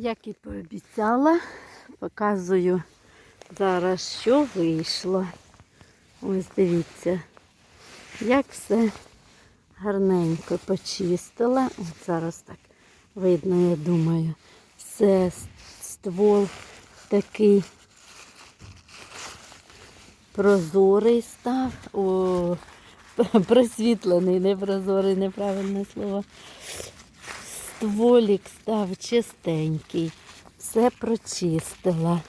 Як і пообіцяла, показую зараз, що вийшло. Ось дивіться, як все гарненько почистила. От зараз так видно, я думаю. Все, ствол такий прозорий став. О, просвітлений, не прозорий, неправильне слово. Стволік став чистенький, все прочистила,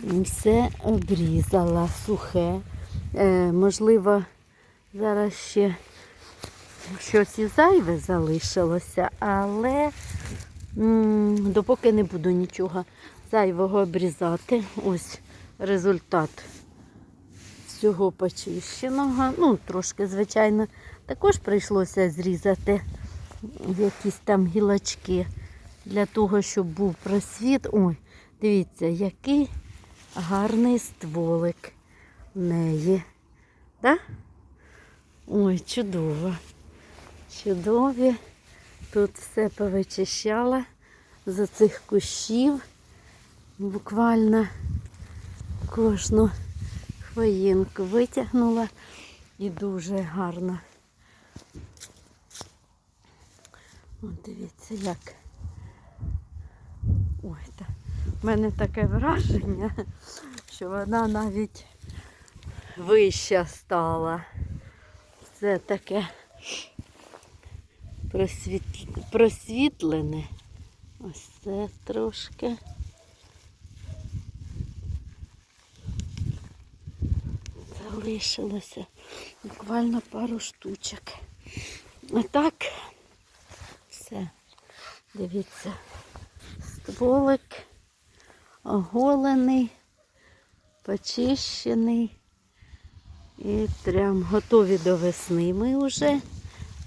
все обрізала, сухе. Е, можливо, зараз ще щось і зайве залишилося, але допоки не буду нічого зайвого обрізати. Ось результат всього почищеного. Ну, трошки, звичайно, також прийшлося зрізати якісь там гілочки для того, щоб був просвіт. Ой, дивіться, який гарний стволик в неї. Да? Ой, чудово. Чудові. Тут все повичищала з цих кущів. Буквально кожну хвоїнку витягнула і дуже гарно. От дивіться, як. Ой, та. в мене таке враження, що вона навіть вища стала. Це таке просвіт... просвітлене. Ось це трошки. Залишилося буквально пару штучок. А так, дивіться, стволик оголений, почищений. І прям готові до весни ми вже.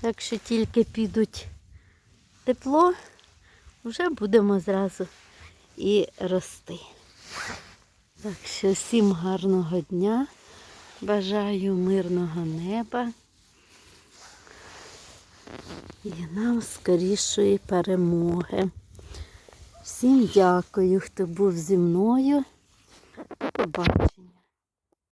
Так що тільки підуть тепло, вже будемо зразу і рости. Так що всім гарного дня. Бажаю мирного неба і нам скорішої перемоги. Всім дякую, хто був зі мною. До побачення.